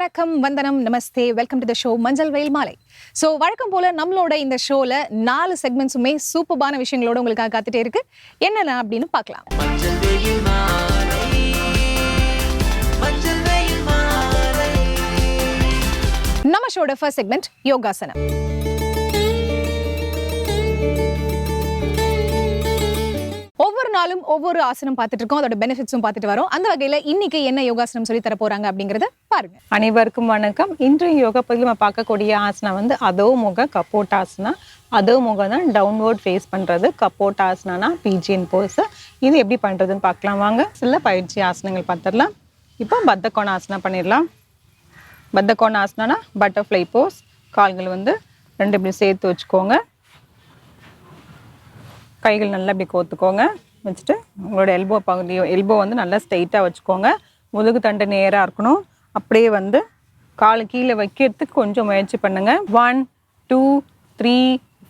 வணக்கம் வந்தனம் நமஸ்தே. Welcome to the show Manjal Veyil Maalai. So வழக்கம் போல நம்மளோட இந்த ஷோல நாலு செக்மெண்ட்ஸுமே சூப்பரான விஷயங்களோட உங்களுக்காக காத்துட்டே இருக்கு. என்னென்ன அப்படின்னு பார்க்கலாம். நம்ம ஷோட ஃபர்ஸ்ட் செக்மெண்ட் யோகாசனம். நாளும் ஒவ்வொரு ஆசனம் பார்த்துட்டு இருக்கோம் அதோட பெனிஃபிட்ஸும் பார்த்துட்டு வரோம். அந்த வகையில் இன்னைக்கு என்ன யோகாசனம் சொல்லி தர போறாங்க அப்படிங்கறத பாருங்க. அனைவருக்கும் வணக்கம். இன்றைய யோகா பகுதியில் நம்ம பார்க்கக்கூடிய ஆசனம் வந்து அதோ முக கப்போட்டாசனா அதோ முகம் தான் டவுன்வோர்ட் ஃபேஸ் பண்ணுறது கப்போட்டாசனா பிஜிஎன் போஸ் இது எப்படி பண்ணுறதுன்னு பார்க்கலாம். வாங்க சில பயிற்சி ஆசனங்கள் பார்த்துடலாம். இப்போ பத்தக்கோண ஆசனம் பண்ணிடலாம். பத்தக்கோண ஆசனா பட்டர்ஃப்ளை போஸ் கால்கள் வந்து ரெண்டு இப்படி சேர்த்து வச்சுக்கோங்க. கைகள் நல்லா இப்படி கோத்துக்கோங்க. வச்சுட்டு உங்களோட எல்போ பகுதி எல்போ வந்து நல்லா ஸ்ட்ரைட்டாக வச்சுக்கோங்க. முதுகு தண்டு நேராக இருக்கணும். அப்படியே வந்து கால் கீழே வைக்கிறதுக்கு கொஞ்சம் முயற்சி பண்ணுங்கள் one two three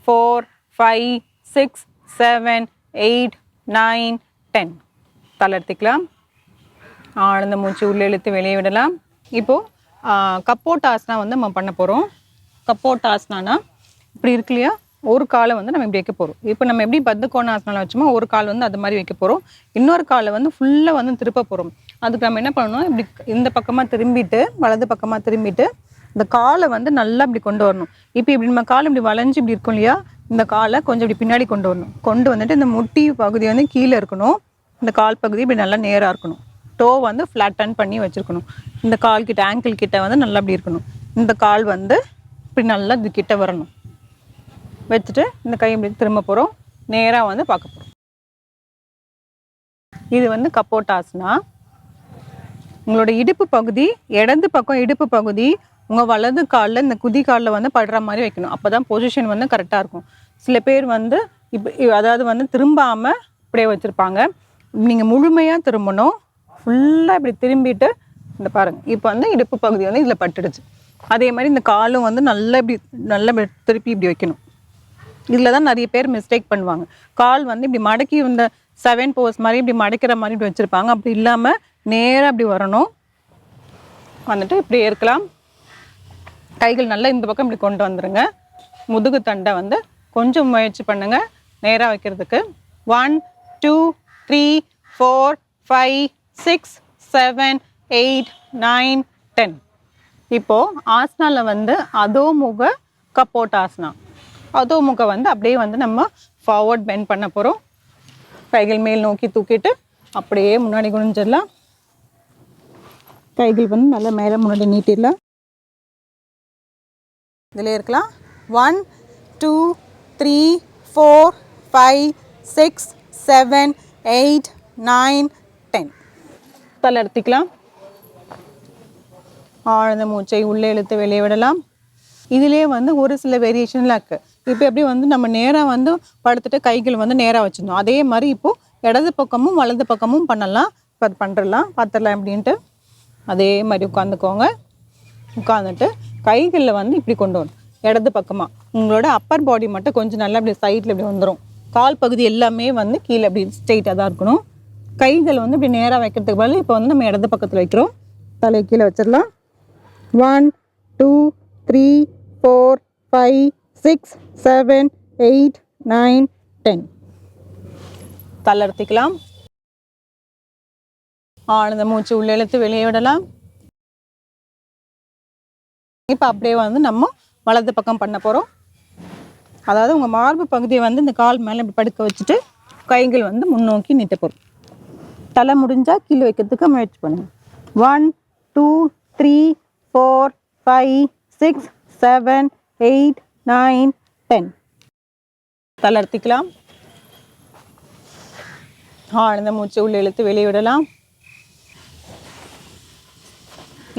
four five six seven eight nine ten தளர்த்திக்கலாம் ஆழ்ந்த மூச்சு உள்ளே இழுத்து வெளியே விடலாம். இப்போது கப்போட்டாஸ்னா வந்து நம்ம பண்ண போகிறோம் கப்போட்டாசனானா இப்படி இருக்கு இல்லையா? ஒரு காலை வந்து நம்ம இப்படி வைக்க போகிறோம் இப்போ நம்ம எப்படி பத்து கோணாசனம் வச்சோமோ ஒரு கால் வந்து அது மாதிரி வைக்க போகிறோம் இன்னொரு காலை வந்து ஃபுல்லாக வந்து திருப்ப போகிறோம் அதுக்கு நம்ம என்ன பண்ணணும்? இப்படி இந்த பக்கமாக திரும்பிட்டு வலது பக்கமாக திரும்பிட்டு இந்த காலை வந்து நல்லா இப்படி கொண்டு வரணும். இப்போ இப்படி நம்ம கால் இப்படி வளைஞ்சு இப்படி இருக்கும் இல்லையா? இந்த காலை கொஞ்சம் இப்படி பின்னாடி கொண்டு வரணும். கொண்டு வந்துட்டு இந்த முட்டி பகுதி வந்து கீழே இருக்கணும். இந்த கால் பகுதி இப்படி நல்லா நேராக இருக்கணும். டோ வந்து ஃப்ளாட்டன் பண்ணி வச்சுருக்கணும். இந்த கால் கிட்ட ஆங்கிள் கிட்ட வந்து நல்லா இப்படி இருக்கணும். இந்த கால் வந்து இப்படி நல்லா இது கிட்ட வரணும். வச்சுட்டு இந்த கை இப்படி திரும்ப போகிறோம் நேராக வந்து பார்க்க போகிறோம் இது வந்து கப்போட்டாஸ்னா உங்களோட இடுப்பு பகுதி இடது பக்கம் இடுப்பு பகுதி உங்கள் வலது காலில் இந்த குதி காலில் வந்து படுற மாதிரி வைக்கணும். அப்போ தான் பொசிஷன் வந்து கரெக்டாக இருக்கும். சில பேர் வந்து இப்போ அதாவது வந்து திரும்பாமல் இப்படியே வச்சுருப்பாங்க. நீங்கள் முழுமையாக திரும்பணும். ஃபுல்லாக இப்படி திரும்பிட்டு இந்த பாருங்கள் இப்போ வந்து இடுப்பு பகுதி வந்து இதில் பட்டுடுச்சு. அதே மாதிரி இந்த காலும் வந்து நல்லா இப்படி நல்லா இப்படி திருப்பி இப்படி வைக்கணும். இதில் தான் நிறைய பேர் மிஸ்டேக் பண்ணுவாங்க. கால் வந்து இப்படி மடக்கி இந்த செவன் போஸ் மாதிரி இப்படி மடக்கிற மாதிரி இப்படி வச்சுருப்பாங்க. அப்படி இல்லாமல் நேராக அப்படி வரணும். வந்துட்டு இப்படி இருக்கலாம். கைகள் நல்லா இந்த பக்கம் இப்படி கொண்டு வந்துடுங்க முதுகு தண்டை வந்து கொஞ்சம் முயற்சி பண்ணுங்கள் நேராக வைக்கிறதுக்கு. One two three four five six seven eight nine ten இப்போது ஆசனாவில் வந்து அதோமுக கப்போட்டாசனா அதோமுக வந்து அப்படியே வந்து நம்ம ஃபார்வர்ட் பெண்ட் பண்ண போகிறோம் கைகள் மேல் நோக்கி தூக்கிட்டு அப்படியே முன்னாடி குனிஞ்சிடலாம். கைகள் வந்து நல்லா மேலே முன்னாடி நீட்டிடலாம். இதில் இருக்கலாம். One two three four five six seven eight nine ten தலை எடுத்துக்கலாம். ஆழ்ந்த மூச்சை உள்ளே இழுத்து வெளியே விடலாம். இதிலே வந்து ஒரு சில வேரியேஷன்லாம் இருக்குது இப்போ எப்படி வந்து நம்ம நேராக வந்து படுத்துட்டு கைகள் வந்து நேராக வச்சுருந்தோம். அதே மாதிரி இப்போது இடது பக்கமும் வலது பக்கமும் பண்ணலாம். இப்போ அது பண்ணுறலாம் பார்த்துடலாம் அப்படின்ட்டு அதே மாதிரி உட்காந்துக்கோங்க. உட்காந்துட்டு கைகளில் வந்து இப்படி கொண்டு வரணும். இடது பக்கமாக உங்களோட அப்பர் பாடி மட்டும் கொஞ்சம் நல்லா இப்படி சைடில் இப்படி வந்துடும் கால் பகுதி எல்லாமே வந்து கீழே அப்படி ஸ்ட்ரெயிட்டாக தான் இருக்கணும். கைகள் வந்து இப்படி நேராக வைக்கிறதுக்கு பதில் இப்போ வந்து நம்ம இடது பக்கத்தில் வைக்கிறோம். தலையை கீழே வச்சிடலாம். One two three four five six seven eight nine ten. தளர்த்திக்கலாம். ஆனந்த மூச்சு உள்ளே இழுத்து வெளியே விடலாம். இப்போ அப்படியே வந்து நம்ம வலது பக்கம் பண்ண போகிறோம் அதாவது உங்கள் மார்பு பகுதியை வந்து இந்த கால் மேலே இப்படி படுக்க வச்சுட்டு கைகள் வந்து முன்னோக்கி நீட்ட போகிறோம் தலை முடிஞ்சால் கீழே வைக்கிறதுக்கு முயற்சி பண்ணுங்கள் one two three four five six seven eight nine ten. தளர்த்திக்கலாம் ஆழ்ந்த மூச்சு உள்ளே இழுத்து வெளியிடலாம்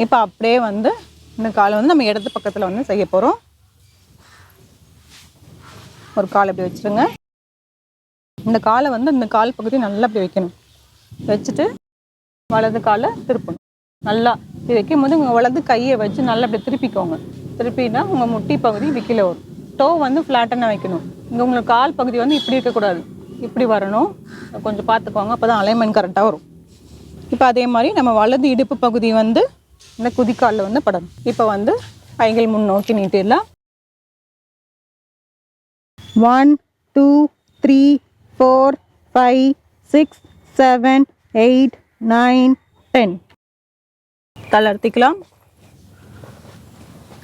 இப்போ அப்படியே வந்து இந்த காலை வந்து நம்ம இடது பக்கத்தில் வந்து செய்ய போகிறோம் ஒரு கால் இப்படி வச்சுருங்க. இந்த காலை வந்து இந்த கால் பகுதி நல்லா அப்படி வைக்கணும். வச்சுட்டு வலது காலை திருப்பணும். நல்லா இப்படி வைக்கும் போது உங்கள் வலது கையை வச்சு நல்லா அப்படி திருப்பிக்கோங்க. திருப்பினா உங்கள் முட்டி பகுதி இப்படி கீழே வரும். டோ வந்து ஃப்ளாட்டனாக வைக்கணும். இங்கே உங்களுக்கு கால் பகுதி வந்து இப்படி இருக்கக்கூடாது. இப்படி வரணும். கொஞ்சம் பார்த்துக்கோங்க அப்போ தான் அலைன்மெண்ட் கரெக்டாக வரும். இப்போ அதே மாதிரி நம்ம வலது இடுப்பு பகுதி வந்து இந்த குதிக்காலில் வந்து படணும். இப்போ வந்து கைகள் முன்னோக்கி நீட்டிடலாம். One two three four five six seven eight nine ten தளர்த்திக்கலாம்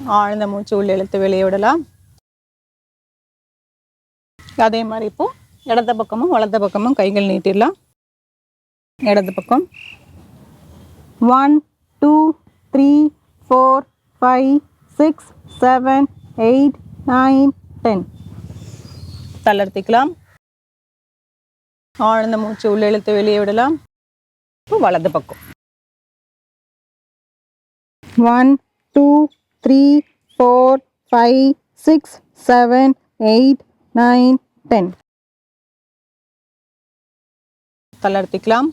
ஆழ்ந்த மூச்சு உள்ள இழுத்து வெளியே விடலாம். அதே மாதிரி இப்போ இடது பக்கமும் வலது பக்கமும் கைகள் நீட்டிடலாம். இடது பக்கம். One two three four five six seven eight nine ten தளர்த்திக்கலாம். ஆழ்ந்த மூச்சு உள்ள இழுத்து வெளியே விடலாம். இப்போ வலது பக்கம். One two three four five six seven eight nine ten. தளர்த்திக்கலாம்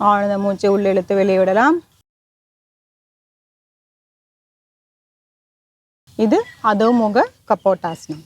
ஆழ்ந்த மூச்சை உள்ள இழுத்து வெளியே விடலாம். இது அதோமுக கப்போட்டாசனம்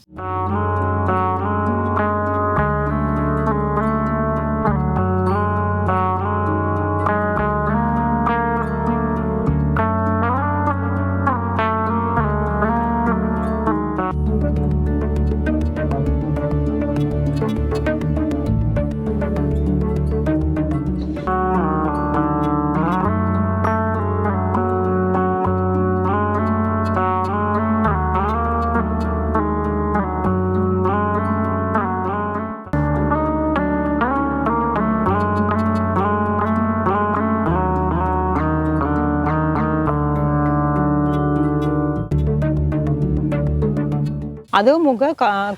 அதுவும் முக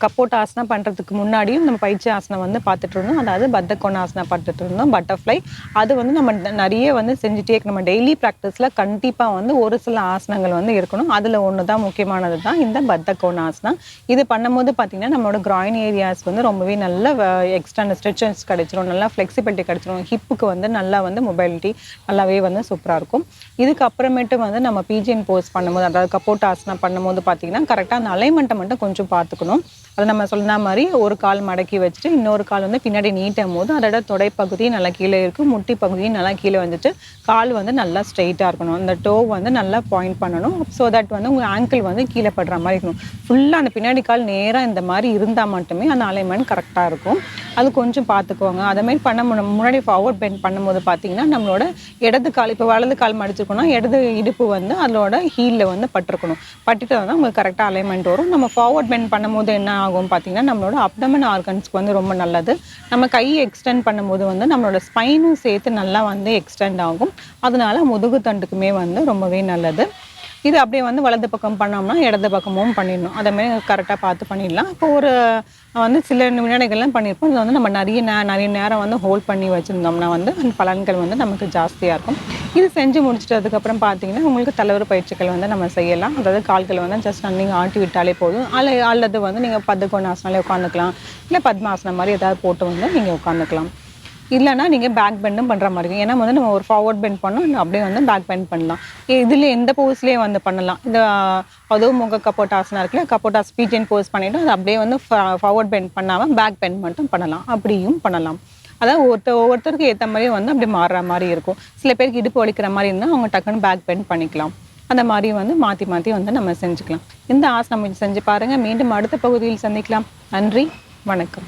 கப்போட்ட ஆசனம் பண்ணுறதுக்கு முன்னாடியும் நம்ம பயிற்சி ஆசனம் வந்து பார்த்துட்டு இருந்தோம். அதாவது பத்த ஆசனம் பார்த்துட்டு இருந்தோம் பட்டர்ஃப்ளை. அது வந்து நம்ம நிறைய வந்து செஞ்சுட்டே இருக்கணும். நம்ம டெய்லி ப்ராக்டிஸில் கண்டிப்பாக வந்து ஒரு சில ஆசனங்கள் வந்து இருக்கணும். அதில் ஒன்று தான் முக்கியமானது தான் இந்த பத்த கோணாசனம் இது பண்ணும்போது பார்த்திங்கன்னா நம்மளோட கிராயின் ஏரியாஸ் வந்து ரொம்பவே நல்ல எக்ஸ்டர்னல் ஸ்ட்ரெச்சஸ் கிடைச்சிரும். நல்லா ஃப்ளெக்சிபிலிட்டி கிடைச்சிரும். ஹிப்புக்கு வந்து நல்லா வந்து மொபைலிட்டி நல்லாவே வந்து சூப்பராக இருக்கும். இதுக்கப்புறமேட்டு வந்து நம்ம பிஜிஎன் போஸ் பண்ணும்போது அதாவது கப்போட் ஆசனம் பண்ணும்போது பார்த்தீங்கன்னா கரெக்டாக அந்த அலைமெண்ட்டை மட்டும் கொஞ்சம் கொஞ்சம் பார்த்துக்கணும். அது நம்ம சொன்ன மாதிரி ஒரு கால் மடக்கி வச்சுட்டு இன்னொரு கால் வந்து பின்னாடி நீட்டும் போது அதோட தொடைப்பகுதி நல்லா கீழே இருக்கும் முட்டி பகுதியும் நல்லா கீழே வந்துட்டு கால் வந்து நல்லா ஸ்ட்ரெயிட்டாக இருக்கணும். அந்த டோ வந்து நல்லா பாயிண்ட் பண்ணணும். ஸோ தட் வந்து உங்கள் ஆங்கிள் வந்து கீழே படுற மாதிரி இருக்கணும். ஃபுல்லாக அந்த பின்னாடி கால் நேராக இந்த மாதிரி இருந்தால் மட்டுமே அந்த அலைன்மெண்ட் கரெக்டாக இருக்கும். அது கொஞ்சம் பார்த்துக்கோங்க அதேமாரி மாதிரி பண்ண முன்னாடி ஃபார்வர்ட் பெண்ட் பண்ணும்போது பார்த்தீங்கன்னா நம்மளோட இடது கால் இப்போ வலது கால் மடிச்சிருக்கோம்னா இடது இடுப்பு வந்து அதோட ஹீலில் வந்து பட்டிருக்கணும். பட்டுட்டு தான் உங்களுக்கு கரெக்டாக அலைன்மெண்ட் வரும். நம்ம ஃபார்வர்ட் பெண்ட் பண்ணும்போது என்ன ஆகும் பார்த்திங்கன்னா நம்மளோட அப்டமன் ஆர்கன்ஸ்க்கு வந்து ரொம்ப நல்லது. நம்ம கையை எக்ஸ்டெண்ட் பண்ணும்போது வந்து நம்மளோட ஸ்பைனும் சேர்த்து நல்லா வந்து எக்ஸ்டெண்ட் ஆகும். அதனால முதுகு தண்டுக்குமே வந்து ரொம்பவே நல்லது. இது அப்படியே வந்து வலது பக்கம் பண்ணோம்னா இடது பக்கமும் பண்ணிடணும். அதே கரெக்டாக பார்த்து பண்ணிடலாம். இப்போ ஒரு வந்து சில வினாடிகள்லாம் பண்ணியிருப்போம். இது வந்து நம்ம நிறைய நே நிறைய நேரம் வந்து ஹோல்ட் பண்ணி வச்சுருந்தோம்னா வந்து அந்த பலன்கள் வந்து நமக்கு ஜாஸ்தியாக இருக்கும். இது செஞ்சு முடிச்சிட்டதுக்கப்புறம் பார்த்தீங்கன்னா உங்களுக்கு தலைவர் பயிற்சிகள் வந்து நம்ம செய்யலாம். அதாவது கால்கள் வந்து ஜஸ்ட் நீங்கள் ஆட்டி விட்டாலே போதும். அல்ல அல்லது வந்து நீங்கள் பத்துக்கோணாசனாலே உட்காந்துக்கலாம். இல்லை பத்மாசனம் மாதிரி ஏதாவது போட்டு வந்து நீங்கள் உட்காந்துக்கலாம். இல்லைன்னா நீங்கள் பேக் பெண்டும் பண்ணுற மாதிரி இருக்கும். ஏன்னா வந்து நம்ம ஒரு ஃபார்வர்ட் பெண்ட் பண்ணோம் அப்படியே வந்து பேக் பெண்ட் பண்ணலாம். இதில் எந்த போஸ்லேயே வந்து பண்ணலாம்? இந்த அதுவும் முக கப்போட்டாஸ்னா இருக்குல்ல கப்போட்டாஸ் பீஜன் போஸ் பண்ணிவிட்டு அது அப்படியே வந்து ஃபார்வர்ட் பெண்ட் பண்ணாமல் பேக் பெண்ட் மட்டும் பண்ணலாம். அப்படியும் பண்ணலாம். அதாவது ஒருத்தர் ஒவ்வொருத்தருக்கு ஏற்ற மாதிரி வந்து அப்படி மாறுற மாதிரி இருக்கும். சில பேருக்கு இடுப்பு வலிக்கிற மாதிரி இருந்தால் அவங்க டக்குன்னு பேக் பெண்ட் பண்ணிக்கலாம். அந்த மாதிரி வந்து மாற்றி மாற்றி வந்து நம்ம செஞ்சுக்கலாம். இந்த ஆசனம் செஞ்சு பாருங்கள் மீண்டும் அடுத்த பகுதியில் சந்திக்கலாம். நன்றி. வணக்கம்.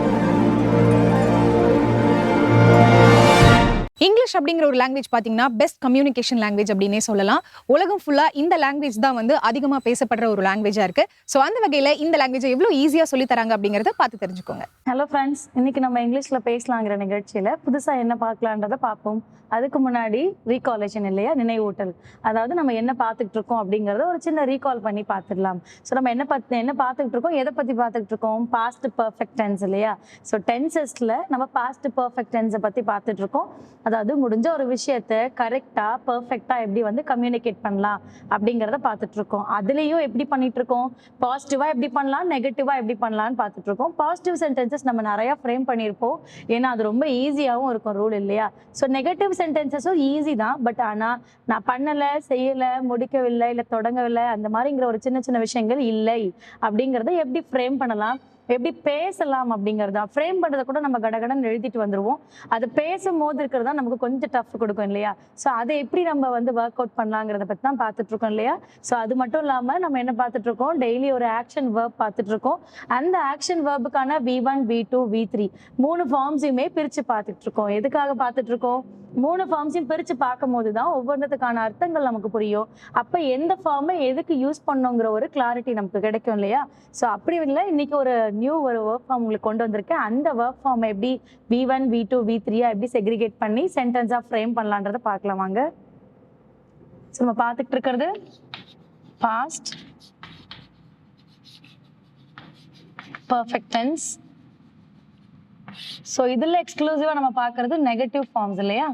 இங்கிலீஷ் அப்படிங்கிற ஒரு லாங்குவேஜ் பார்த்தீங்கன்னா பெஸ்ட் கம்யூனிகேஷன் லாங்குவேஜ் அப்படின்னே சொல்லலாம். உலகம் ஃபுல்லாக இந்த லாங்குவேஜ் தான் வந்து அதிகமாக பேசப்படுற ஒரு லாங்குவேஜாக இருக்கு. ஸோ அந்த வகையில் இந்த லாங்குவேஜை எவ்வளோ ஈஸியாக சொல்லி தராங்க அப்படிங்கிறத பார்த்து தெரிஞ்சுக்கோங்க. ஹலோ ஃப்ரெண்ட்ஸ் இன்னைக்கு நம்ம இங்கிலீஷில் பேசலாங்கிற நிகழ்ச்சியில் புதுசாக என்ன பார்க்கலான்றதை பார்ப்போம். அதுக்கு முன்னாடி ரீகாலேஷன் இல்லையா? நினைவூட்டல் அதாவது நம்ம என்ன பார்த்துக்கிட்டு இருக்கோம் அப்படிங்கிறத ஒரு சின்ன ரீகால் பண்ணி பார்த்துடலாம். ஸோ நம்ம என்ன பார்த்து என்ன பார்த்துக்கிட்டு இருக்கோம்? எதை பற்றி பார்த்துட்டு இருக்கோம்? பாஸ்ட் பர்ஃபெக்ட் டென்ஸ் இல்லையா? ஸோ டென்சஸில் நம்ம பாஸ்ட் பர்ஃபெக்ட் டென்ஸை பற்றி பார்த்துட்டு இருக்கோம். அதாவது முடிஞ்ச ஒரு விஷயத்த கரெக்டாக பர்ஃபெக்டாக எப்படி வந்து கம்யூனிகேட் பண்ணலாம் அப்படிங்கிறத பார்த்துட்ருக்கோம். அதுலேயும் எப்படி பண்ணிகிட்ருக்கோம் பாசிட்டிவாக எப்படி பண்ணலாம்? நெகட்டிவாக எப்படி பண்ணலாம்னு பார்த்துட்ருக்கோம். பாசிட்டிவ் சென்டென்சஸ் நம்ம நிறையா ஃப்ரேம் பண்ணியிருப்போம். ஏன்னா அது ரொம்ப ஈஸியாகவும் இருக்கும் ரூல் இல்லையா? ஸோ நெகட்டிவ் சென்டென்சஸும் ஈஸி தான். பட் ஆனால் நான் பண்ணலை செய்யலை முடிக்கவில்லை இல்லை தொடங்கவில்லை அந்த மாதிரிங்கிற ஒரு சின்ன சின்ன விஷயங்கள் இல்லை அப்படிங்கிறத எப்படி ஃப்ரேம் பண்ணலாம்? எப்படி பேசலாம் அப்படிங்கிறதா? ஃப்ரேம் பண்ணுறத கூட நம்ம கடகடன் எழுதிட்டு வந்துருவோம். அது பேசும்போது இருக்கிறதா நமக்கு கொஞ்சம் டஃப் கொடுக்கும் இல்லையா? ஸோ அதை எப்படி நம்ம வந்து ஒர்க் அவுட் பண்ணலாங்கிறத பற்றி தான் பார்த்துட்டு இருக்கோம் இல்லையா? ஸோ அது மட்டும் இல்லாமல் நம்ம என்ன பார்த்துட்டு இருக்கோம் டெய்லி ஒரு ஆக்ஷன் வேர்ப் பார்த்துட்டு இருக்கோம் அந்த action வேர்புக்கான V one V two V three மூணு ஃபார்ம்ஸையுமே பிரித்து பார்த்துட்டு இருக்கோம் எதுக்காக பார்த்துட்டு இருக்கோம் மூணு ஃபார்ம்ஸையும் பிரித்து பார்க்கும்போது தான் ஒவ்வொன்றதுக்கான அர்த்தங்கள் நமக்கு புரியும். அப்போ எந்த ஃபார்மை எதுக்கு யூஸ் பண்ணோங்கிற ஒரு கிளாரிட்டி நமக்கு கிடைக்கும் இல்லையா? ஸோ அப்படி இல்லை இன்னைக்கு ஒரு நியூ ஒரு ஒர்க் ஃபார்ம் உங்களுக்கு கொண்டு வந்திருக்கேன். அந்த ஒர்க் ஃபார்மை எப்படி V one V two V த்ரீயா எப்படி செக்ரிகேட் பண்ணி சென்டென்ஸாக ஃப்ரேம் பண்ணலான்றதை பார்க்கலாம் வாங்க. ஸோ நம்ம பார்த்துட்டு இருக்கிறது பாஸ்ட் பர்ஃபெக்ட் டென்ஸ் ஸோ இதில் எக்ஸ்க்ளூசிவாக நம்ம பார்க்கறது நெகட்டிவ் ஃபார்ம்ஸ் இல்லையா?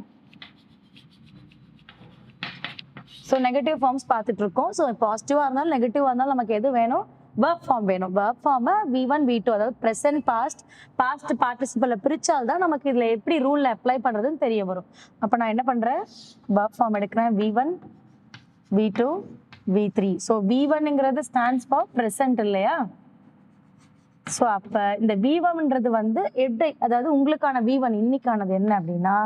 ஸோ நெகட்டிவ் ஃபார்ம்ஸ் பார்த்துட்டு இருக்கோம் ஸோ பாசிட்டிவாக இருந்தாலும் நெகட்டிவாக இருந்தாலும் நமக்கு எது வேணும்? Verb ஃபார்ம் வேணும். Verb ஃபார்மை வி ஒன் வி டூ அதாவது ப்ரெசென்ட் பாஸ்ட் பாஸ்ட் பார்ட்டிசிபலை பிரித்தால் தான் நமக்கு இதில் எப்படி ரூலில் அப்ளை பண்ணுறதுன்னு தெரிய வரும். அப்போ நான் என்ன பண்ணுறேன் verb ஃபார்ம் எடுக்கிறேன். V one V two V three so V ஒன்னுங்கிறது stands for present இல்லையா? ஸோ அப்போ இந்த வீவம்ன்றது வந்து எப்படி அதாவது உங்களுக்கான வீவன் இன்னைக்கானது என்ன அப்படின்னா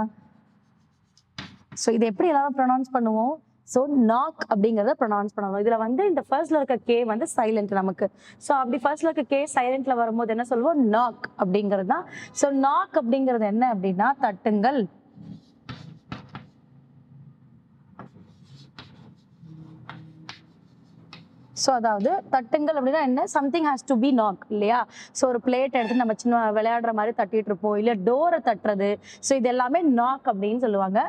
ஸோ இது எப்படி எல்லாரும் ப்ரொனவுன்ஸ் பண்ணுவோம்? ஸோ நாக் அப்படிங்கிறத ப்ரொனவுன்ஸ் பண்ணுவோம் இதில் வந்து இந்த ஃபர்ஸ்ட்ல இருக்க கே வந்து சைலண்ட் நமக்கு. ஸோ அப்படி ஃபர்ஸ்ட்ல இருக்க கே சைலண்ட்ல வரும்போது என்ன சொல்லுவோம் நாக் அப்படிங்கிறது தான். ஸோ நாக் அப்படிங்கிறது என்ன அப்படின்னா தட்டுங்கள். ஸோ அதாவது தட்டுங்கள் அப்படின்னா என்ன? Something has to be knock இல்லையா? ஸோ ஒரு பிளேட் எடுத்து நம்ம சின்ன விளையாடுற மாதிரி தட்டிட்டு இருப்போம் இல்லை டோரை தட்டுறது. ஸோ இது எல்லாமே நாக் அப்படின்னு சொல்லுவாங்க.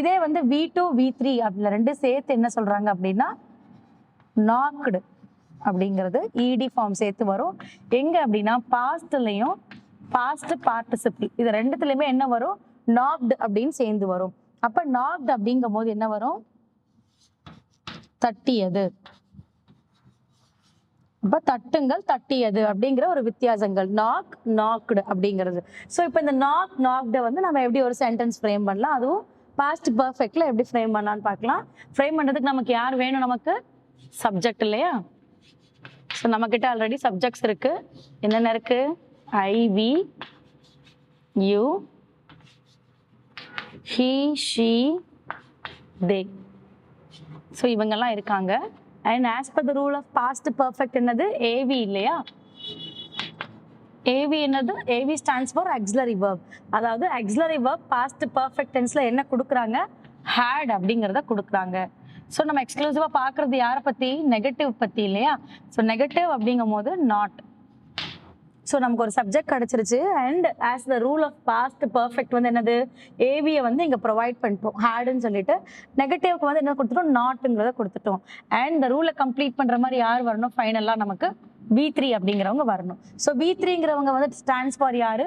இதே வந்து வி டூ வி த்ரீ அப்படில ரெண்டு சேர்த்து என்ன சொல்றாங்க அப்படின்னா நாக்டு அப்படிங்கிறது இடி ஃபார்ம் சேர்த்து வரும். எங்க அப்படின்னா பாஸ்ட்லையும் பாஸ்ட் பார்ட்டிசிபிள் இது ரெண்டுத்துலையுமே என்ன வரும்? நாக்டு அப்படின்னு சேர்ந்து வரும். அப்ப நாக்டு அப்படிங்கும் போது என்ன வரும்? தட்டியது. அப்ப தட்டுங்கள் தட்டியது அப்படிங்கிற ஒரு வித்தியாசங்கள். நாக் நாக்டு அப்படிங்கிறது. ஸோ இப்போ இந்த நாக் நாக்டை வந்து நம்ம எப்படி ஒரு சென்டென்ஸ் ஃப்ரேம் பண்ணலாம்? அதுவும் பாஸ்ட் பர்ஃபெக்ட்ல எப்படி ஃப்ரேம் பண்ணலாம்னு பார்க்கலாம். ஃப்ரேம் பண்ணுறதுக்கு நமக்கு யார் வேணும் நமக்கு? சப்ஜெக்ட் இல்லையா? ஸோ நம்மக்கிட்ட ஆல்ரெடி சப்ஜெக்ட்ஸ் இருக்கு. என்னென்ன இருக்கு? I we you he she they so இவங்கெல்லாம் இருக்காங்க. And as per the rule of past perfect என்னது? ஏவி இல்லையா? ஏவி என்னது? AV stands for auxiliary verb அதாவது அக்ஸ்லரி வேர்ப் பாஸ்ட் பர்ஃபெக்ட் டென்ஸில் என்ன கொடுக்குறாங்க? ஹேட் அப்படிங்கிறத கொடுக்குறாங்க. ஸோ நம்ம எக்ஸ்க்ளூசிவாக பார்க்குறது யாரை பற்றி நெகட்டிவ் பற்றி இல்லையா? ஸோ நெகட்டிவ் அப்படிங்கும் போது நாட் ஸோ நமக்கு ஒரு சப்ஜெக்ட் கிடச்சிருச்சு. And as the rule of past perfect வந்து என்னது? ஏவியை வந்து இங்கே ப்ரொவைட் பண்ணிட்டோம். ஹேடுன்னு சொல்லிட்டு. நெகட்டிவ்க்கு வந்து என்ன கொடுத்துட்டோம்? நாட்டுங்கிறத கொடுத்துட்டோம். அண்ட் இந்த ரூலை கம்ப்ளீட் பண்ணுற மாதிரி யார் வரணும்? ஃபைனலாக நமக்கு வி த்ரீ அப்படிங்கிறவங்க வரணும். ஸோ வி த்ரீங்கிறவங்க வந்து ஸ்டாண்ட்ஸ் ஃபார் யார்?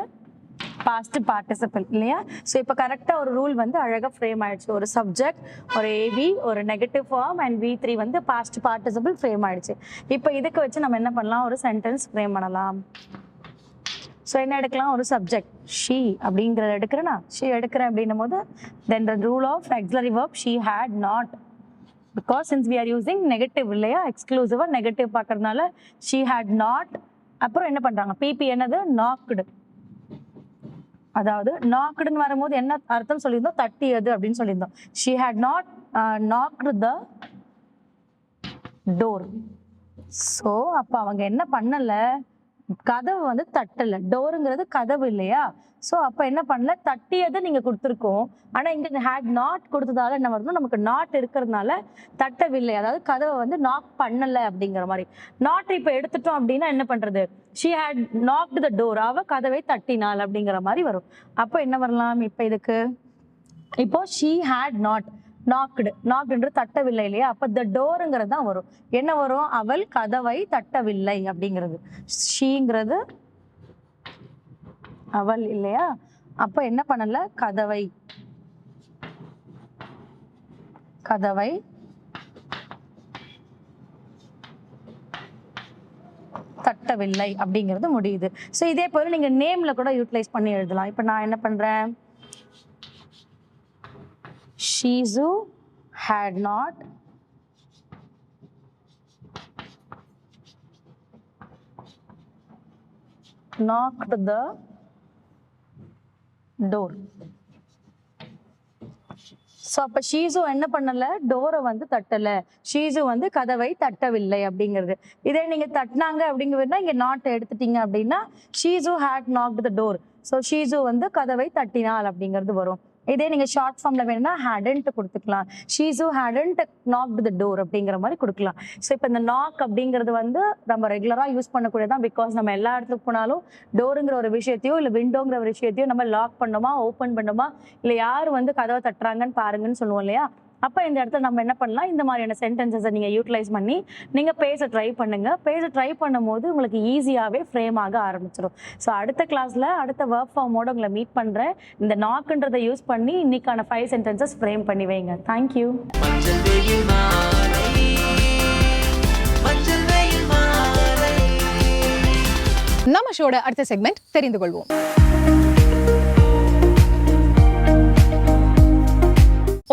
பாஸ்ட் பார்ட்டிசிபிள் இல்லையா? ஸோ இப்போ கரெக்டாக ஒரு ரூல் வந்து அழகாக ஃப்ரேம் ஆயிடுச்சு. ஒரு சப்ஜெக்ட் ஒரு ஏவி ஒரு negative form and V three வந்து பாஸ்ட் பார்ட்டிசிபிள் ஃப்ரேம் ஆயிடுச்சு. இப்போ இதுக்கு வச்சு நம்ம என்ன பண்ணலாம்? ஒரு சென்டென்ஸ் ஃப்ரேம் பண்ணலாம். ஸோ என்ன எடுக்கலாம்? ஒரு சப்ஜெக்ட் ஷீ அப்படிங்கிறத எடுக்கிறேன்னா ஷீ எடுக்கிறேன் அப்படின்னும் போது then the rule of auxiliary verb she had not because since we are using negative இல்லையா? எக்ஸ்க்ளூசிவாக நெகட்டிவ் பார்க்கறதுனால ஷீ ஹேட் நாட் அப்புறம் என்ன பண்ணுறாங்க பிபி என்னது? நாக்குடு அதாவது நாக்குடுன்னு வரும்போது என்ன அர்த்தம் சொல்லியிருந்தோம்? தட்டியது அப்படின்னு சொல்லியிருந்தோம். She had not knocked the door so அப்போ அவங்க என்ன பண்ணலை? கதவு வந்து தட்டல. டோருங்கிறது கதவு இல்லையா? ஸோ அப்போ என்ன பண்ணல? தட்டியதை நீங்கள் கொடுத்துருக்கோம். ஆனால் இங்கே ஹேட் நாட் கொடுத்ததால என்ன வருதுன்னா நமக்கு நாட் இருக்கிறதுனால தட்டவில்லை. அதாவது கதவை வந்து நாக் பண்ணலை அப்படிங்கிற மாதிரி. நாட் இப்போ எடுத்துட்டோம் அப்படின்னா என்ன பண்ணுறது she had knocked the door அவ கதவை தட்டினாள் அப்படிங்கிற மாதிரி வரும். அப்போ என்ன வரலாம் இப்போ இதுக்கு? இப்போ ஷீ ஹேட் நாட் நாக்டு நாக்டுன்றது தட்டவில்லை இல்லையா? அப்போ த டோருங்கிறது தான் வரும். என்ன வரும்? அவள் கதவை தட்டவில்லை அப்படிங்கிறது. ஷீங்கிறது அவள் இல்லையா? அப்போ என்ன பண்ணல? கதவை கதவை தட்டவில்லை அப்படிங்கிறது முடியுது. ஸோ இதே போல நீங்கள் நேமில் கூட யூட்டிலைஸ் பண்ணி எழுதலாம். இப்போ நான் என்ன பண்ணுறேன் Shizu had not knocked the door. So அப்போ ஷீசு என்ன பண்ணலை? டோரை வந்து தட்டலை. ஷீசு வந்து கதவை தட்டவில்லை அப்படிங்கிறது. இதே நீங்கள் தட்டினாங்க அப்படிங்கிறதுனா இங்கே நாட் எடுத்துட்டீங்க அப்படின்னா she's had knocked the door so she's வந்து கதவை தட்டினாள் அப்படிங்கிறது வரும். இதே நீங்க ஷார்ட் ஃபார்ம்ல வேணும்னா ஹேடன்ட் கொடுத்துக்கலாம். She's hadn't knocked the door அப்படிங்கிற மாதிரி கொடுக்கலாம். ஸோ இப்போ இந்த நாக் அப்படிங்கிறது வந்து நம்ம ரெகுலராக யூஸ் பண்ணக்கூடியதான் பிகாஸ் நம்ம எல்லா இடத்துக்கு போனாலும் டோருங்கிற ஒரு விஷயத்தையோ இல்லை விண்டோங்கிற ஒரு விஷயத்தையோ நம்ம லாக் பண்ணோமா ஓப்பன் பண்ணோமா இல்லை யார் வந்து கதவை தட்டுறாங்கன்னு பாருங்கன்னு சொல்லுவோம் இல்லையா? அப்போ இந்த இடத்துல நம்ம என்ன பண்ணலாம்? இந்த மாதிரியான சென்டென்சஸை நீங்கள் யூட்டிலைஸ் பண்ணி நீங்கள் பேச ட்ரை பண்ணுங்க. பேச ட்ரை பண்ணும்போது உங்களுக்கு ஈஸியாகவே ஃப்ரேம் ஆக ஆரம்பிச்சிடும் ஸோ அடுத்த கிளாஸில் அடுத்த ஒர்க் ஃபார்மோட உங்களை மீட் பண்ணுறேன் இந்த நாக்குன்றதை யூஸ் பண்ணி இன்னைக்கான ஃபைவ் சென்டென்சஸ் ஃப்ரேம் பண்ணி வைங்க. தேங்க்யூ நம்ம ஷோட அடுத்த செக்மெண்ட் தெரிந்து கொள்வோம்.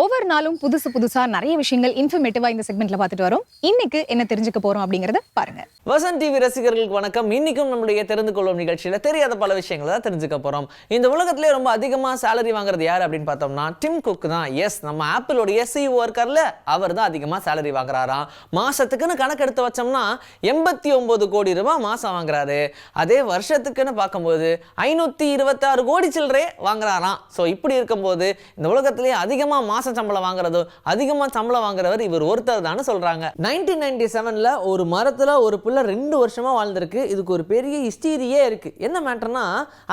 ஒவ்வொரு நாளும் புதுசு புதுசா நிறைய விஷயங்கள் இன்ஃபர்மேட்டிவா இந்த செக்மெண்ட்ல பார்த்துட்டு வரோம். இன்னைக்கு என்ன தெரிஞ்சுக்க போறோம் அப்படிங்கறத பாருங்க. வசன் டிவி ரசிகர்களுக்கு வணக்கம். இன்னைக்கும் நம்மளுடைய தெரிந்து கொள்ளும் நிகழ்ச்சியில தெரியாத பல விஷயங்களை தான் தெரிஞ்சுக்க போறோம். இந்த உலகத்திலே ரொம்ப அதிகமா சேலரி வாங்குறது யார் அப்படின்னு பார்த்தோம்னா டிம் குக் தான். எஸ் நம்ம ஆப்பிளோடைய சிஇஓ இருக்கார்ல அவர் தான் அதிகமா சேலரி வாங்குறாராம். மாசத்துக்குன்னு கணக்கு எடுத்து வச்சோம்னா எண்பத்தி ஒன்பது கோடி ரூபாய் மாசம் வாங்குறாரு. அதே வருஷத்துக்குன்னு பார்க்கும்போது ஐநூத்தி இருபத்தாறு கோடி சில்லறை வாங்குறாராம். ஸோ இப்படி இருக்கும்போது இந்த உலகத்திலேயே அதிகமா மாச சம்பளம் வாங்குறதோ அதிகமாக சம்பளம் வாங்குறவர் இவர் ஒருத்தர் தான் சொல்கிறாங்க நைன்டீன் நைன்டி செவனில் ஒரு மரத்தில் ஒரு பிள்ளை ரெண்டு வருஷமாக வாழ்ந்திருக்கு. இதுக்கு ஒரு பெரிய ஹிஸ்டீரியே இருக்குது என்ன மேட்டர்னா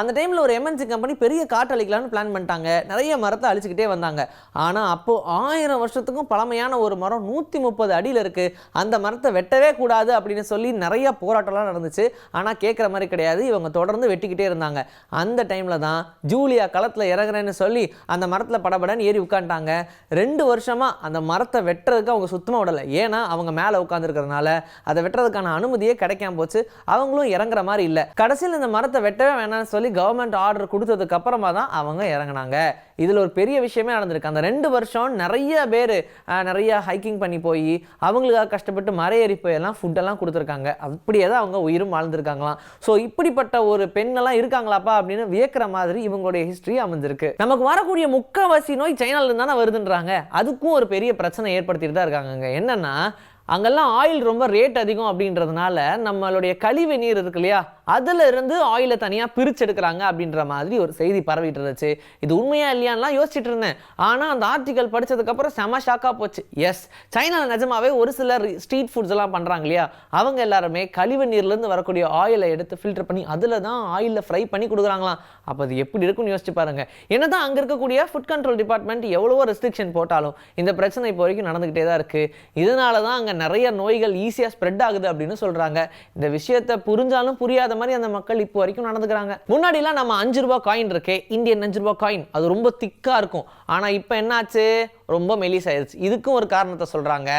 அந்த டைமில் ஒரு எம்என்சி கம்பெனி பெரிய காட்டு அழிக்கலாம்னு பிளான் பண்ணிட்டாங்க. நிறைய மரத்தை அழிச்சிக்கிட்டே வந்தாங்க. ஆனால் அப்போது ஆயிரம் வருஷத்துக்கும் பழமையான ஒரு மரம் நூற்றி முப்பது அடியில் இருக்குது அந்த மரத்தை வெட்டவே கூடாது அப்படின்னு சொல்லி நிறைய போராட்டம்லாம் நடந்துச்சு. ஆனால் கேட்குற மாதிரி கிடையாது. இவங்க தொடர்ந்து வெட்டிக்கிட்டே இருந்தாங்க. அந்த டைமில் தான் ஜூலியா களத்தில் இறங்குறேன்னு சொல்லி அந்த மரத்தில் படபடன்னு ஏறி உட்காந்துட்டாங்க ரெண்டு வருஷமாக அந்த மரத்தை வெட்டுறதுக்கு அவங்க சுத்தமாக விடலை. ஏன்னா அவங்க மேலே உட்காந்துருக்கிறதுனால அதை வெட்டுறதுக்கான அனுமதியே கிடைக்காம போச்சு. அவங்களும் இறங்குற மாதிரி இல்லை. கடைசியில் இந்த மரத்தை வெட்டவே வேணாம்னு சொல்லி கவர்மெண்ட் ஆர்டர் கொடுத்ததுக்கு அப்புறமா தான் அவங்க இறங்குனாங்க. இதில் ஒரு பெரிய விஷயமே நடந்திருக்கு. அந்த ரெண்டு வருஷம் நிறைய பேர் நிறைய ஹைக்கிங் பண்ணி போய் அவங்களுக்காக கஷ்டப்பட்டு மரையேறி போயெல்லாம் ஃபுட்டெல்லாம் கொடுத்துருக்காங்க. அப்படியே தான் அவங்க உயிரும் வாழ்ந்திருக்காங்களாம். ஸோ இப்படிப்பட்ட ஒரு பெண்ணெல்லாம் இருக்காங்களாப்பா அப்படின்னு வியக்கிற மாதிரி இவங்களுடைய ஹிஸ்ட்ரி அமைஞ்சிருக்கு நமக்கு வரக்கூடிய முக்கவாசி நோய் சைனால தானே வருதுன்றாங்க. அதுக்கும் ஒரு பெரிய பிரச்சனை ஏற்படுத்திட்டு தான் இருக்காங்க என்னன்னா அங்கெல்லாம் ஆயில் ரொம்ப ரேட் அதிகம் அப்படின்றதுனால நம்மளுடைய கழிவு நீர் இருக்கு இல்லையா? அதில் இருந்து ஆயிலை தனியாக பிரித்து எடுக்கிறாங்க அப்படின்ற மாதிரி ஒரு செய்தி பரவிட்டு இருந்துச்சு. இது உண்மையா இல்லையான்லாம் யோசிச்சுட்டு இருந்தேன். ஆனால் அந்த ஆர்டிக்கல் படிச்சதுக்கப்புறம் செம ஷாக்காக போச்சு. எஸ் சைனாவில் நிஜமாவே ஒரு சிலர் ஸ்ட்ரீட் ஃபுட்ஸ் எல்லாம் பண்ணுறாங்க இல்லையா? அவங்க எல்லாருமே கழிவு நீர்லேருந்து வரக்கூடிய ஆயிலை எடுத்து ஃபில்டர் பண்ணி அதில் தான் ஆயிலில் ஃப்ரை பண்ணி கொடுக்குறாங்களாம். அப்போ அது எப்படி இருக்கும்னு யோசிச்சு பாருங்க. என்னதான் அங்கே இருக்கக்கூடிய ஃபுட் கண்ட்ரோல் டிபார்ட்மெண்ட் எவ்வளவோ ரெஸ்ட்ரிக்ஷன் போட்டாலும் இந்த பிரச்சனை இப்போ வரைக்கும் நடந்துக்கிட்டே தான் இருக்குது இதனால தான் அங்கே நிறைய நோய்கள் ஈஸியாக ஸ்ப்ரெட் ஆகுது அப்படின்னு சொல்கிறாங்க இந்த விஷயத்தை புரிஞ்சாலும் புரியாத மாதிரி அந்த மக்கள் இப்போ வரைக்கும் நடந்துக்கிறாங்க. முன்னாடிலாம் நம்ம அஞ்சு ரூபாய் காயின் இருக்கே இந்தியன் அஞ்சு ரூபாய் காயின் அது ரொம்ப திக்கா இருக்கும். ஆனா இப்போ என்னாச்சு? ரொம்ப மெலிசாயிருச்சு இதுக்கும் ஒரு காரணத்தை சொல்கிறாங்க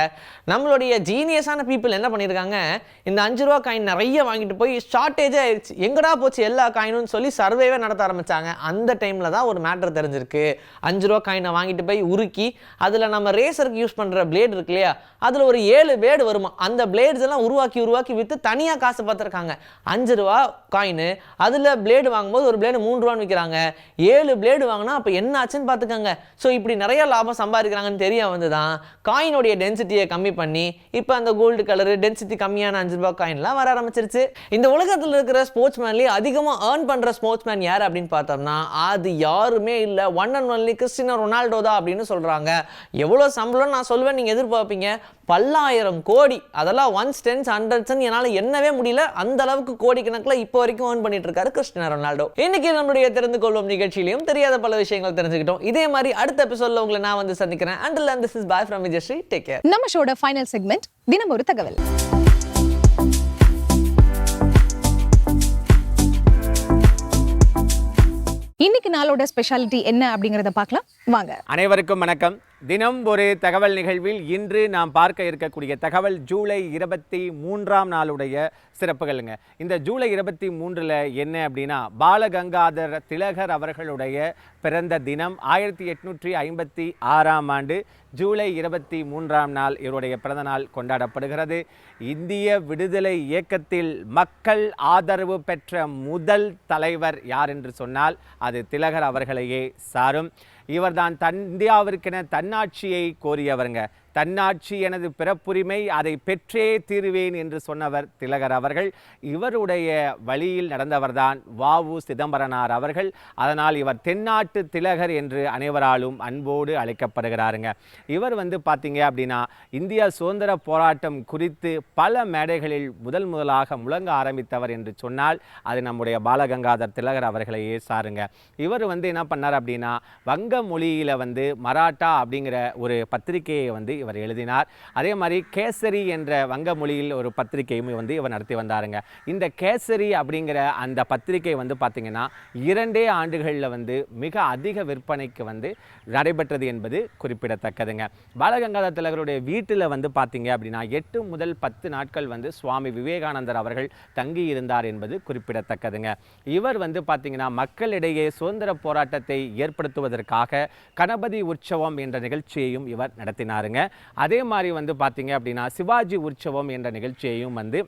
நம்மளுடைய ஜீனியஸான பீப்புள் என்ன பண்ணியிருக்காங்க இந்த அஞ்சு ரூபா காயின் நிறைய வாங்கிட்டு போய் ஷார்ட்டேஜே ஆயிடுச்சு எங்கடா போச்சு எல்லா காயினும் சொல்லி சர்வேவே நடத்த ஆரம்பித்தாங்க அந்த டைமில் தான் ஒரு மேட்ரு தெரிஞ்சிருக்கு. அஞ்சு ரூபா காயினை வாங்கிட்டு போய் உருக்கி அதில் நம்ம ரேசருக்கு யூஸ் பண்ணுற பிளேடு இருக்கு இல்லையா? அதில் ஒரு ஏழு பிளேடு வருமா? அந்த பிளேட்ஸ் எல்லாம் உருவாக்கி உருவாக்கி விற்று தனியாக காசு பார்த்துருக்காங்க அஞ்சு ரூபா காயின் அதில் பிளேடு வாங்கும்போது ஒரு பிளேடு மூணு ரூபான்னு விற்கிறாங்க ஏழு பிளேடு வாங்கினா அப்போ என்ன ஆச்சுன்னு பார்த்துக்கோங்க ஸோ இப்படி நிறைய லாபம் சம்பாதிக்கிறாங்கன்னு தெரிய வந்து தான் காயினுடைய டென்சிட்டியை கம்மி பண்ணி இப்போ அந்த கோல்டு கலரு டென்சிட்டி கம்மியான அஞ்சு ரூபாய் காயின்லாம் வர ஆரம்பிச்சிருச்சு. இந்த உலகத்தில் இருக்கிற ஸ்போர்ட்ஸ் மேன்லேயே அதிகமாக ஏர்ன் பண்ணுற ஸ்போர்ட்ஸ் மேன் யார் அப்படின்னு பார்த்தோம்னா அது யாருமே இல்லை. One and only Cristiano Ronaldo தான் அப்படின்னு சொல்கிறாங்க எவ்வளோ சம்பளம் நான் சொல்வேன் நீங்கள் எதிர்பார்ப்பீங்க. பல்லாயிரம் கோடி அதெல்லாம் ஒன்ஸ் டென்ஸ் ஹண்ட்ரட்ஸ் என்னால் என்னவே முடியல. அந்த அளவுக்கு கோடி கணக்கில் இப்போ வரைக்கும் ஏர்ன் பண்ணிட்டு இருக்காரு கிறிஸ்டினா ரொனால்டோ இன்னைக்கு நம்மளுடைய தெரிந்து கொள்ளும் நிகழ்ச்சியிலையும் தெரியாத பல விஷயங்கள் தெரிஞ்சுக்கிட்டோம். இதே மாதிரி அடுத்த எபிசோடில் உங்களை நான் வந்து சந்திக்கிறேன். Until this is bye from Vijayasri take care நம்ம ஷோட ஃபைனல் செக்மெண்ட் தினம் ஒரு தகவல். இன்னைக்கு நாளோட ஸ்பெஷாலிட்டி என்ன அப்படிங்கறத பார்க்கலாம். வாங்க. அனைவருக்கும் வணக்கம். தினம் ஒரு தகவல் நிகழ்வில் இன்று நாம் பார்க்க இருக்கக்கூடிய தகவல் ஜூலை இருபத்தி மூன்றாம் நாளுடைய சிறப்புகளுங்க. இந்த ஜூலை இருபத்தி மூன்றில் என்ன அப்படின்னா பாலகங்காதர திலகர் அவர்களுடைய பிறந்த தினம் ஆயிரத்தி எட்நூற்றி ஐம்பத்தி ஆறாம் ஆண்டு ஜூலை இருபத்தி மூன்றாம் நாள் இவருடைய பிறந்த நாள் கொண்டாடப்படுகிறது. இந்திய விடுதலை இயக்கத்தில் மக்கள் ஆதரவு பெற்ற முதல் தலைவர் யார் என்று சொன்னால் அது திலகர் அவர்களையே சாரும். இவர்தான் தன் இந்தியாவிற்கென தன்னாட்சியை கோரியவருங்க. தன்னாட்சி எனது பிறப்புரிமை அதை பெற்றே தீருவேன் என்று சொன்னவர் திலகர் அவர்கள். இவருடைய வழியில் நடந்தவர்தான் வாவு சிதம்பரனார் அவர்கள். அதனால் இவர் தென்னாட்டு திலகர் என்று அனைவராலும் அன்போடு அழைக்கப்படுகிறாருங்க. இவர் வந்து பார்த்தீங்க அப்படின்னா இந்தியா சுதந்திர போராட்டம் குறித்து பல மேடைகளில் முதல் முதலாக முழங்க ஆரம்பித்தவர் என்று சொன்னால் அது நம்முடைய பாலகங்காதர் திலகர் அவர்களையே சாருங்க. இவர் வந்து என்ன பண்ணார் அப்படின்னா வங்க மொழியில் வந்து மராட்டா அப்படிங்கிற ஒரு பத்திரிகையை வந்து இவர் எழுதினார். அதே மாதிரி கேசரி என்ற வங்க மொழியில் ஒரு பத்திரிகையும் வந்து இவர் நடத்தி வந்தாருங்க. இந்த கேசரி அப்படிங்கிற அந்த பத்திரிகை வந்து பார்த்தீங்கன்னா இரண்டே ஆண்டுகளில் வந்து மிக அதிக விற்பனைக்கு வந்து நடைபெற்றது என்பது குறிப்பிடத்தக்கதுங்க. பாலகங்காதர திலகருடைய வீட்டில் வந்து பார்த்தீங்க அப்படின்னா எட்டு முதல் பத்து நாட்கள் வந்து சுவாமி விவேகானந்தர் அவர்கள் தங்கி இருந்தார் என்பது குறிப்பிடத்தக்கதுங்க. இவர் வந்து பார்த்தீங்கன்னா மக்களிடையே சுதந்திர போராட்டத்தை ஏற்படுத்துவதற்காக கணபதி உற்சவம் என்ற நிகழ்ச்சியையும் இவர் நடத்தினாருங்க. அதே மாதிரி வந்து பார்த்தீங்க அப்படின்னா சிவாஜி உற்சவம் என்ற நிகழ்ச்சியையும் வந்து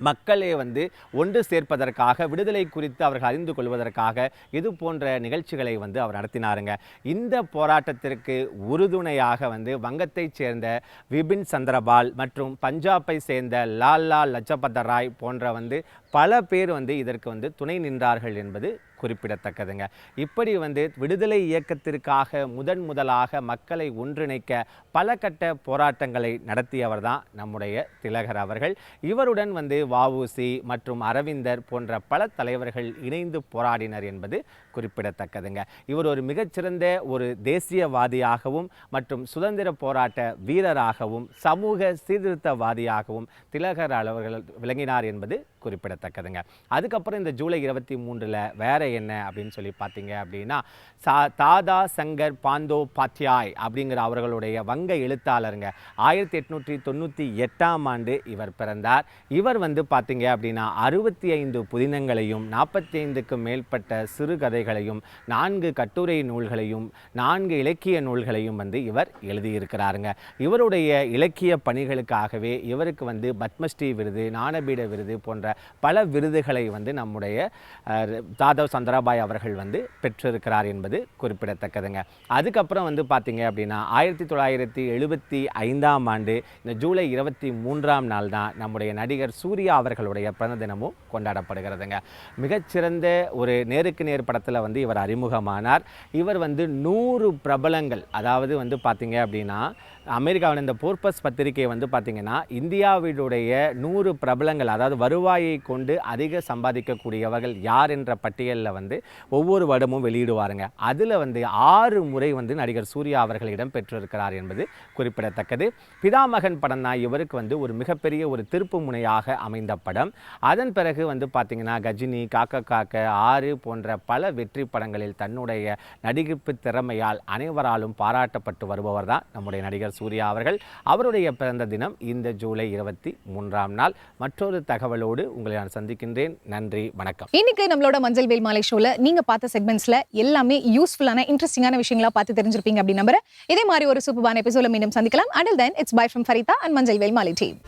மக்களே வந்து ஒன்று சேர்ப்பதற்காக விடுதலை குறித்து அவர்கள் அறிந்து கொள்வதற்காக இது போன்ற நிகழ்ச்சிகளை வந்து அவர் நடத்தினாருங்க. இந்த போராட்டத்திற்கு உறுதுணையாக வந்து வங்கத்தைச் சேர்ந்த விபின் சந்திரபால் மற்றும் பஞ்சாபை சேர்ந்த லால்லா லஜபத ராய் போன்ற வந்து பல பேர் வந்து இதற்கு வந்து துணை நின்றார்கள் என்பது குறிப்பிடத்தக்கதுங்க. இப்படி வந்து விடுதலை இயக்கத்திற்காக முதன் முதலாக மக்களை ஒன்றிணைக்க பல கட்ட போராட்டங்களை நடத்தியவர் தான் நம்முடைய திலகர் அவர்கள். இவருடன் வந்து வவுசி மற்றும் அரவிந்தர் போன்ற பல தலைவர்கள் இணைந்து போராடினர் என்பது குறிப்பிடத்தக்கதுங்க. இவர் ஒரு மிகச்சிறந்த ஒரு தேசியவாதியாகவும் மற்றும் சுதந்திர போராட்ட வீரராகவும் சமூக சீர்திருத்தவாதியாகவும் திலகர் அவர்கள் விளங்கினார் என்பது குறிப்பிடத்தக்கதுங்க. அதுக்கப்புறம் இந்த ஜூலை இருபத்தி மூன்றில் வேற என்ன அப்படின்னு சொல்லி பார்த்தீங்க அப்படின்னா சா தாதா சங்கர் பாந்தோ பாத்யாய் அப்படிங்கிற அவர்களுடைய வங்க எழுத்தாளருங்க. ஆயிரத்தி எட்நூற்றி தொண்ணூற்றி எட்டாம் ஆண்டு இவர் பிறந்தார். இவர் வந்து பார்த்தீங்க அப்படின்னா அறுபத்தி ஐந்து புதினங்களையும் நாற்பத்தி ஐந்துக்கும் மேற்பட்ட சிறுகதைகளையும் நான்கு கட்டுரை நூல்களையும் நான்கு இலக்கிய நூல்களையும் வந்து இவர் எழுதியிருக்கிறாருங்க. இவருடைய இலக்கிய பணிகளுக்காகவே இவருக்கு வந்து பத்மஸ்ரீ விருது ஞானபீட விருது போன்ற பல விருதுகளை வந்து நம்முடைய தாதவ் சந்திராபாய் அவர்கள் வந்து பெற்றிருக்கிறார் என்பது குறிப்பிடத்தக்கதுங்க. அதுக்கப்புறம் வந்து பார்த்தீங்க அப்படின்னா ஆயிரத்தி தொள்ளாயிரத்தி எழுபத்தி ஐந்தாம் ஆண்டு இந்த ஜூலை இருபத்தி மூன்றாம் நாள் தான் நம்முடைய நடிகர் சூர்யா அவர்களுடைய பிறந்த தினமும் கொண்டாடப்படுகிறதுங்க. மிகச்சிறந்த ஒரு நேருக்கு நேர் படத்தில் வந்து இவர் அறிமுகமானார். இவர் வந்து நூறு பிரபலங்கள் அதாவது வந்து பார்த்தீங்க அப்படின்னா அமெரிக்காவில் இந்த போர்பஸ் பத்திரிகை வந்து பார்த்திங்கன்னா இந்தியாவினுடைய நூறு பிரபலங்கள் அதாவது வருவாயை கொண்டு அதிக சம்பாதிக்கக்கூடியவர்கள் யார் என்ற பட்டியலில் வந்து ஒவ்வொரு வருடமும் வெளியிடுவாருங்க. அதில் வந்து ஆறு முறை வந்து நடிகர் சூர்யா அவர்கள் இடம் பெற்றிருக்கிறார் என்பது குறிப்பிடத்தக்கது. பிதாமகன் படம் தான் இவருக்கு வந்து ஒரு மிகப்பெரிய ஒரு திருப்பு முனையாக அமைந்த படம். அதன் பிறகு வந்து பார்த்திங்கன்னா கஜினி காக்க காக்க ஆறு போன்ற பல வெற்றி படங்களில் தன்னுடைய நடிப்பு திறமையால் அனைவராலும் பாராட்டப்பட்டு வருபவர் தான் நம்முடைய நடிகர் சூர்யா அவர்கள். அவருடைய பிறந்த தினம் இந்த ஜூலை இருபத்தி மூன்றாம் நாள். மற்றொரு தகவலோடு உங்களை நான் சந்திக்கின்றேன். நன்றி வணக்கம். இன்னைக்கு நம்மளோட மஞ்சள் வேல் மாலை ஷோல நீங்க பார்த்த செக்மெண்ட்ஸ்ல எல்லாமே யூஸ்ஃபுல்லான இன்ட்ரெஸ்டிங்கான விஷயங்களா பார்த்து தெரிஞ்சிருப்பீங்க அப்படி நம்புறேன். இதே மாதிரி ஒரு சூப்பரான எபிசோட மீண்டும் சந்திக்கலாம். Until then it's bye from Farida and Manjal Vel Maalai team